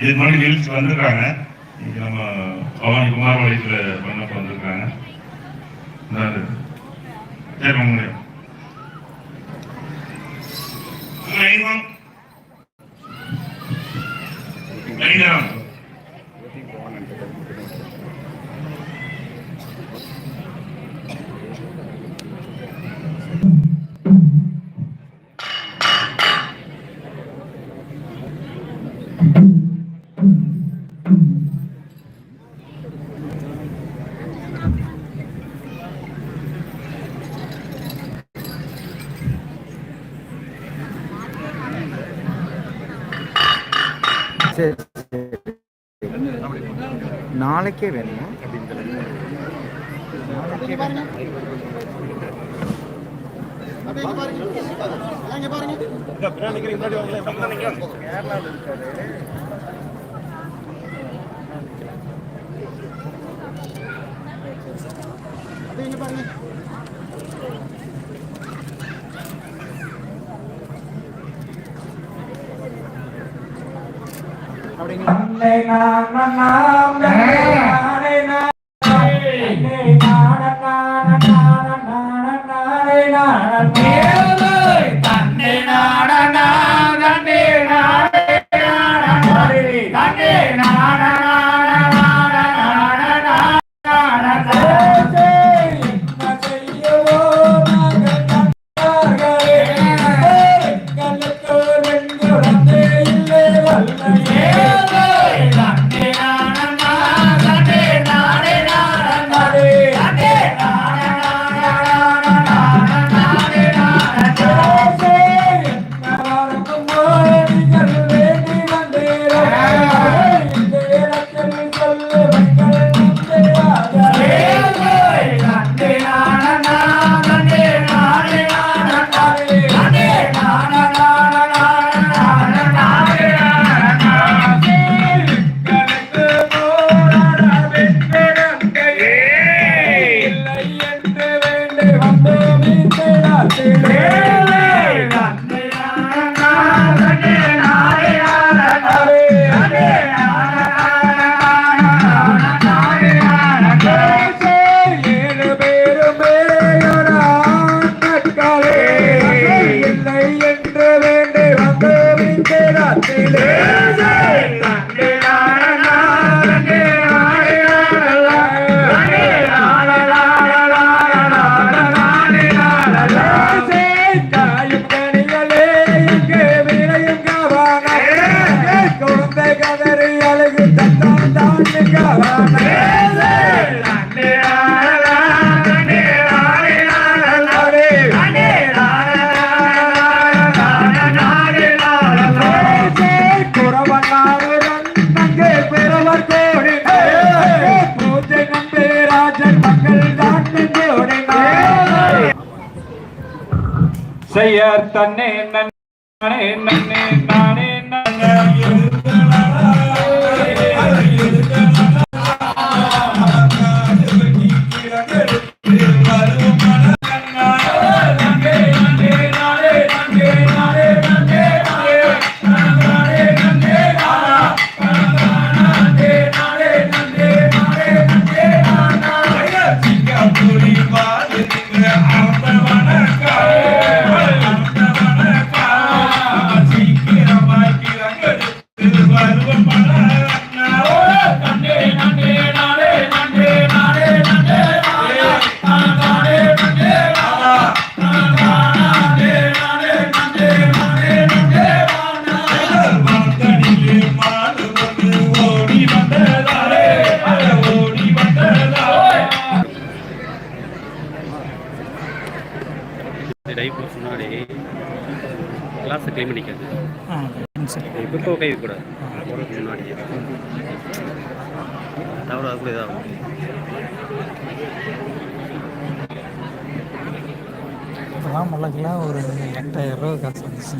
இது முன்னாடி நிகழ்ச்சி வந்திருக்காங்க. இன்னைக்கு நம்ம பவானி குமார் வளையத்தில் பண்ணப்ப வந்திருக்காங்க. சரி உங்க சரி சரி. நாளைக்கே வேணுமா? நாளைக்கே வேணும் கேரளாவில் இருக்காரு செய்யர் தன்னே நன்னே நன்னே நானே டைப் முன்னாடி கிளாஸை க்ளீன் பண்ணிக்காது இப்போ கை கூட முன்னாடி தவிர அதுக்குள்ள இதாகும் இப்போலாம் முளைக்கெல்லாம் ஒரு எட்டாயிரம் ரூபா காசு வந்துச்சு